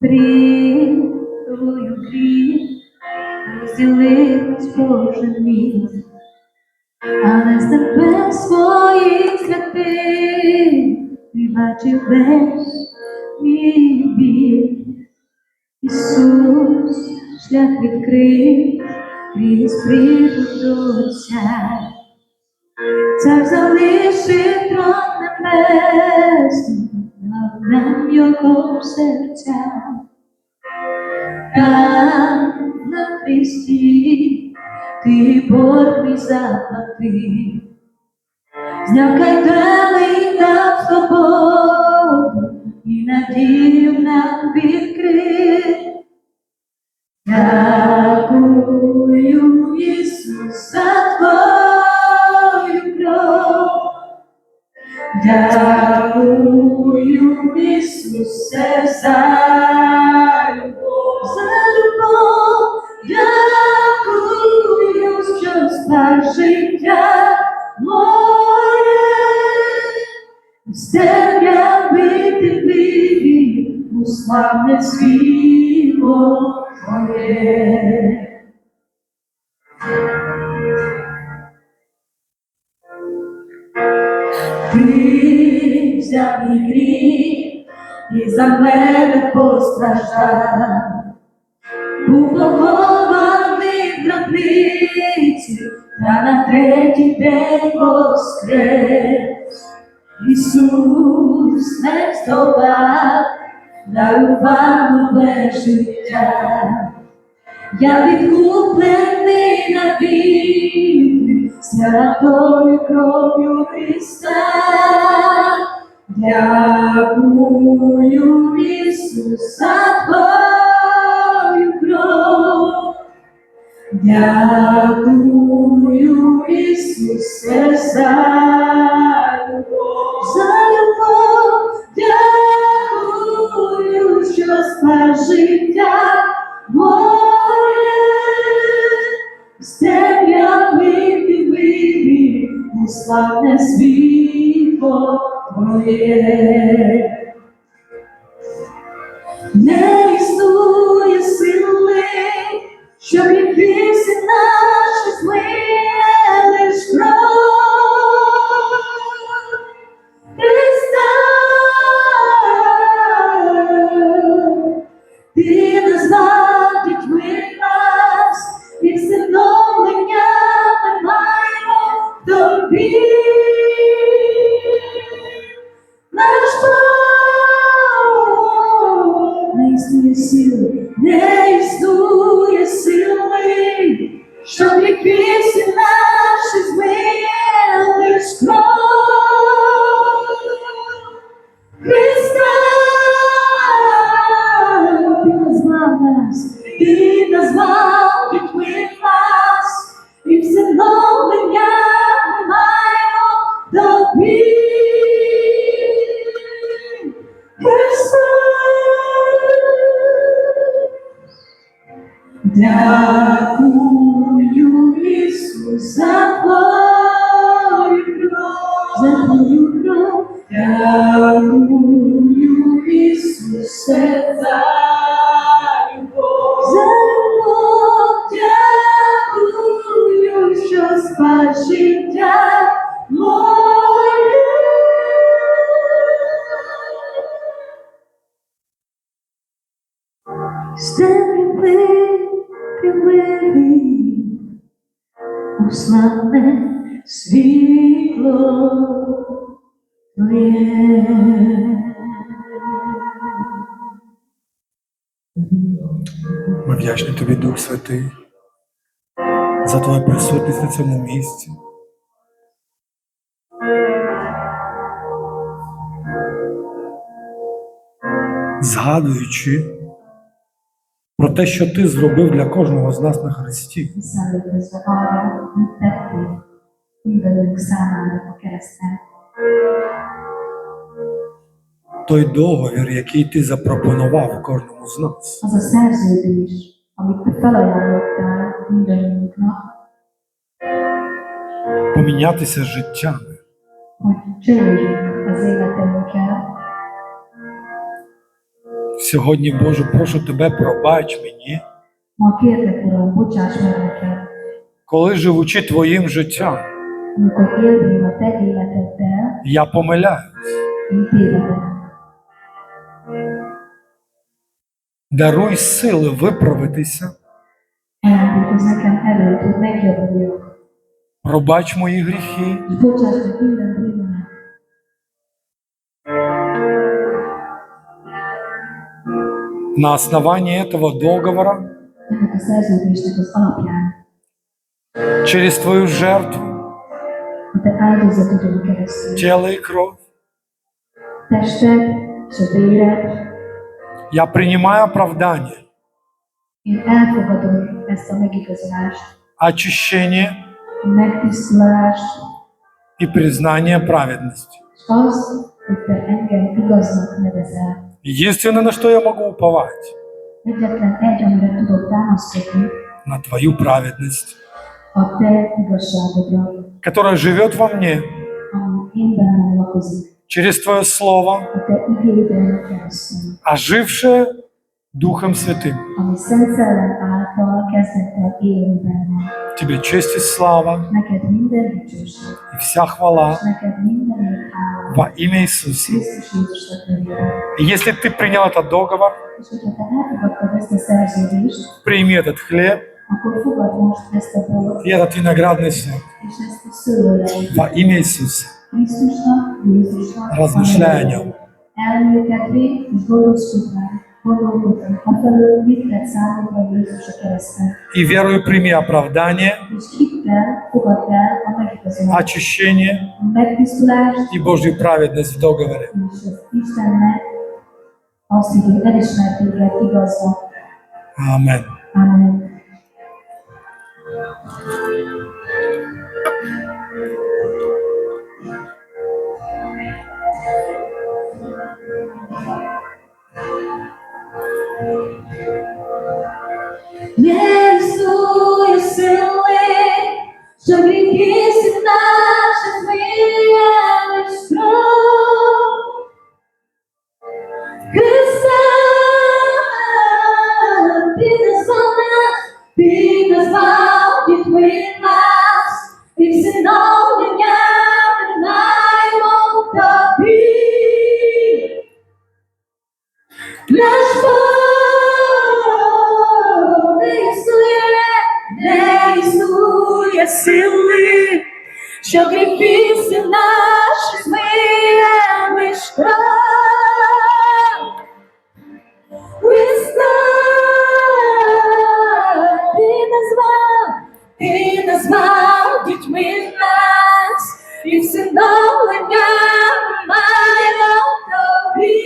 Прірвою гріх, розділились Боже мій. Але з своїх святих ти бачив весь мій біль. Ісус шлях відкрив крізь Отця. Цар залишив трон небесний, нам його серця. Там на Христі ти борг мій заплатив. Зняв кайдани і дав Твоє. Ти взяв мій гріх і за мене постраждав. Був похований в гробниці, та на третій день воскрес. Ісус не здолав, дарував нове життя. Я відкуплений на віки святою кров'ю Христа. Дякую, Ісус, за Твою кров. Дякую, Ісусе, за Не існує сили, щоб відвівся наші Ісус, славне світло Твоє. Ми вдячні тобі, Дух Святий, за твою присутність на цьому місці. Згадуючи про те, що ти зробив для кожного з нас на Христі, той договір, який ти запропонував кожному з нас. Az a помінятися життями. Сьогодні, Боже, прошу тебе, пробач мені, коли живучи твоїм життям, életeddel, я помиляюсь. Даруй сили виправитися, megjavuljak, пробач мої гріхи, на основании этого договора, через твою жертву, тело и кровь, я принимаю оправдание, очищение и признание праведности. Единственное, на что я могу уповать, на Твою праведность, которая живет во мне. Через Твое Слово, ожившее Духом Святым. Тебе честь и слава. И вся хвала. Во имя Иисуса. И если ты принял этот договор, прими этот хлеб и этот виноградный сок. Во имя Иисуса. Размышляй о нем. Elmélkedvé és gondoskodj rá, gondolkodj afelől, mit tett számodra Jézus a kereszten. И верою primi оправдание, És hittel fogadd el a megigazolást, очищение a megtisztulást, и Божью праведность в договоре. és az Istennek azt, Що гріхи всі наші змиє лиш. Христа, ти назвав, ти назвав дітьми нас, і всиновлення маємо тобі.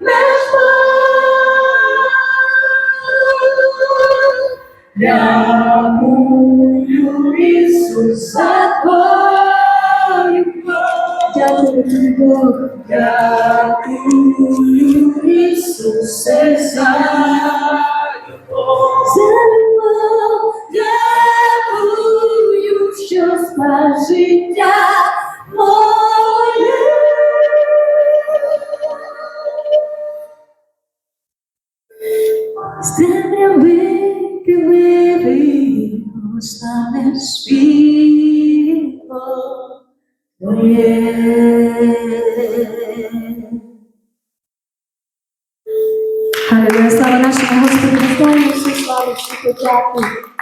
Наш Бог, Дякую, Ісусе, за любов. Дякую, що спас життя моє. З темряви ти вивів, стане світло твоє. Слава нашому Господу, достоїмо всі слава всі подяки.